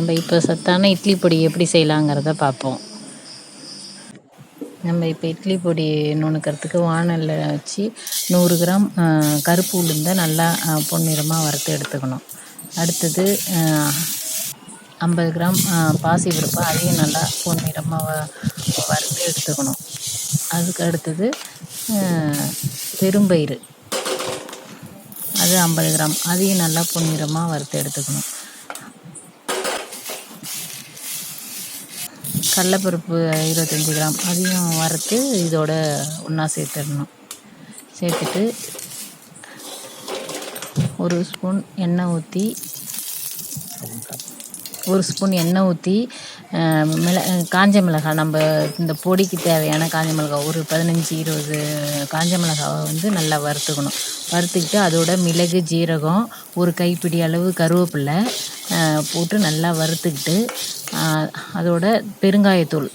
நம்ம இப்போ சத்தான இட்லி பொடி எப்படி செய்யலாங்கிறத பார்ப்போம். நம்ம இப்போ இட்லி பொடி நுணுக்கிறதுக்கு வானலில் வச்சு நூறு கிராம் கருப்பு உளுந்தை நல்லா பொன்னிறமாக வறுத்து எடுத்துக்கணும். அடுத்தது ஐம்பது கிராம் பாசி பருப்பு அதையும் நல்லா பொன்னிறமாக வறுத்து எடுத்துக்கணும். அதுக்கு அடுத்தது பெரும்பயிறு. அது ஐம்பது கிராம். அதையும் நல்லா பொன்னிறமாக வறுத்து எடுத்துக்கணும். கடலப்பருப்பு இருபத்தஞ்சி கிராம். அதையும் வறுத்து இதோட ஒன்றா சேர்த்துடணும். சேர்த்துட்டு ஒரு ஸ்பூன் எண்ணெய் ஊற்றி ஒரு ஸ்பூன் எண்ணெய் ஊற்றி மிள காஞ்ச மிளகாய் நம்ம இந்த பொடிக்கு தேவையான காஞ்ச மிளகாய் ஒரு பதினஞ்சு இருபது காஞ்ச மிளகாவை வந்து நல்லா வறுத்துக்கணும். வறுத்துக்கிட்டு அதோட மிளகு ஜீரகம் ஒரு கைப்பிடி அளவு கருவேப்பில்லை போட்டு நல்லா வறுத்துக்கிட்டு அதோட பெருங்காயத்தூள்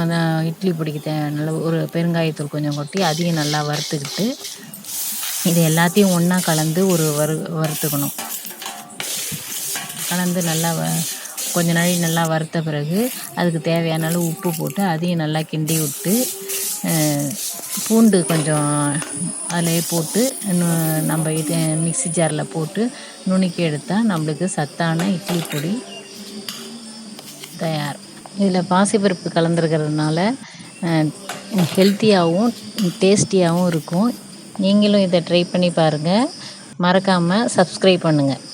அந்த இட்லி பொடிக்கு தேவையான ஒரு பெருங்காயத்தூள் கொஞ்சம் கொட்டி அதையும் நல்லா வறுத்துக்கிட்டு இது எல்லாத்தையும் ஒன்றா கலந்து ஒரு வறு வறுத்துக்கணும். கலந்து நல்லா வ கொஞ்ச நாள் நல்லா வறுத்த பிறகு அதுக்கு தேவையான அளவு உப்பு போட்டு அதையும் நல்லா கிண்டி விட்டு பூண்டு கொஞ்சம் அதிலே போட்டு நம்ம இது மிக்ஸி ஜாரில் போட்டு நுணுக்கி எடுத்தால் நம்மளுக்கு சத்தான இட்லி பொடி தயார். இதில் பாசிப்பருப்பு கலந்துருக்கிறதுனால ஹெல்த்தியாகவும் டேஸ்டியாகவும் இருக்கும். நீங்களும் இதை ட்ரை பண்ணி பாருங்கள் மறக்காமல் சப்ஸ்கிரைப் பண்ணுங்கள்